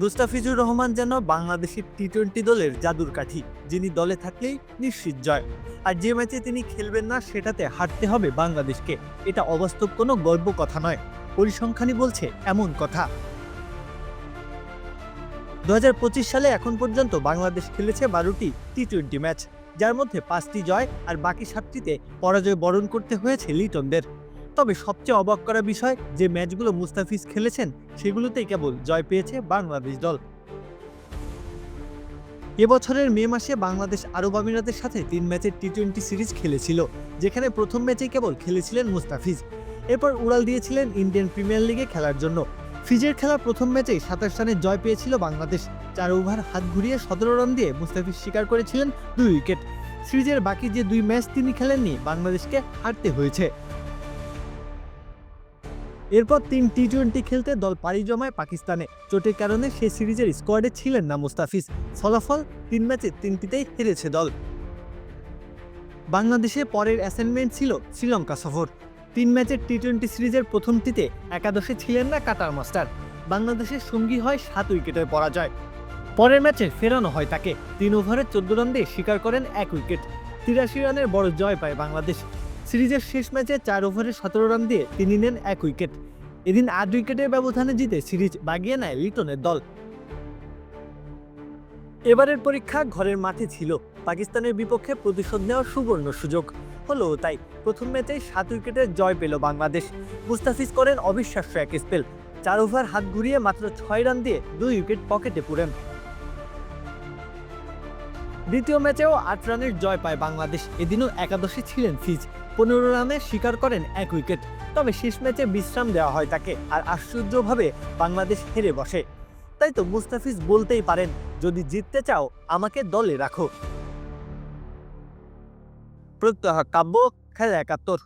মুস্তাফিজুর রহমান যেন বাংলাদেশের T twenty দলের জাদুর কাঠি যিনি দলে থাকলেই নিশ্চিত জয়। আর যে ম্যাচে তিনি খেলবেন না, সেটাতে হারতে হবে বাংলাদেশকে। এটা অবাস্তব কোনো গর্ব কথা নয়। পরিসংখ্যানই বলছে এমন কথা। দু হাজার পঁচিশ সালে এখন পর্যন্ত বাংলাদেশ খেলেছে বারোটি টি টোয়েন্টি ম্যাচ, যার মধ্যে পাঁচটি জয় আর বাকি সাতটিতে পরাজয় বরণ করতে হয়েছে লিটনদের। তবে সবচেয়ে অবাক করা বিষয়, যে ম্যাচগুলো মুস্তাফিজ খেলেছেন, সেগুলোতেই কেবল জয় পেয়েছে বাংলাদেশ দল। এবছরের মে মাসে বাংলাদেশ আরব আমিরাতের সাথে তিন ম্যাচের টি টোয়েন্টি সিরিজ খেলেছিল, যেখানে প্রথম ম্যাচেই কেবল খেলেছিলেন মুস্তাফিজ। এরপর উড়াল দিয়েছিলেন ইন্ডিয়ান প্রিমিয়ার লিগে খেলার জন্য। ফিজের খেলা প্রথম ম্যাচেই সাতাশ রানে জয় পেয়েছিল বাংলাদেশ, চার ওভার হাত ঘুরিয়ে সতেরো রান দিয়ে মুস্তাফিজ স্বীকার করেছিলেন দুই উইকেট। সিরিজের বাকি যে দুই ম্যাচ তিনি খেলেননি, বাংলাদেশকে হারতে হয়েছে। এরপর তিন টি টোয়েন্টি খেলতে দল পাড়ি জমায় পাকিস্তানে। চোটের কারণে সে সিরিজের স্কোয়াডে ছিলেন না মুস্তাফিজ। ফলাফল তিন ম্যাচে তিনটিতেই হেরেছে দল। বাংলাদেশে পরের অ্যাসাইনমেন্ট ছিল শ্রীলঙ্কা সফর। তিন ম্যাচের টি টোয়েন্টি সিরিজের প্রথমটিতে একাদশে ছিলেন না কাটার মাস্টার। বাংলাদেশের সঙ্গী হয় সাত উইকেটের পরাজয়। পরের ম্যাচে ফেরানো হয় তাকে। তিন ওভারে চোদ্দ রান দিয়ে স্বীকার করেন এক উইকেট। তিরাশি রানের বড় জয় পায় বাংলাদেশ। সিরিজের শেষ ম্যাচে চার ওভারে সতেরো রান দিয়ে তিনি নেন এক উইকেট। এদিন আট উইকেটের ব্যবধানে জিতে সিরিজ বাগিয়ে নেয় লিটনের দল। এবারের পরীক্ষা ঘরের মাঠে ছিল। পাকিস্তানের বিপক্ষে প্রতিশোধ নেওয়ার সুবর্ণ সুযোগ। হলো তাই, প্রথম ম্যাচেই সাত উইকেটে জয় পেল বাংলাদেশ। মুস্তাফিজ করেন অবিশ্বাস্য এক স্পেল। চার ওভার হাত ঘুরিয়ে মাত্র ছয় রান দিয়ে দুই উইকেট পকেটে পুরেন। দ্বিতীয় ম্যাচেও আট রানের জয় পায় বাংলাদেশ। এদিনও একাদশে ছিলেন ফিজ। পনেরো রানে শিকার করেন এক উইকেট। তবে শেষ ম্যাচে বিশ্রাম দেওয়া হয় তাকে আর আশ্চর্যভাবে বাংলাদেশ হেরে বসে। তাই তো মুস্তাফিজ বলতেই পারেন, যদি জিততে চাও, আমাকে দলে রাখো। প্রত্যহ কাব্য, খেলা একাত্তর।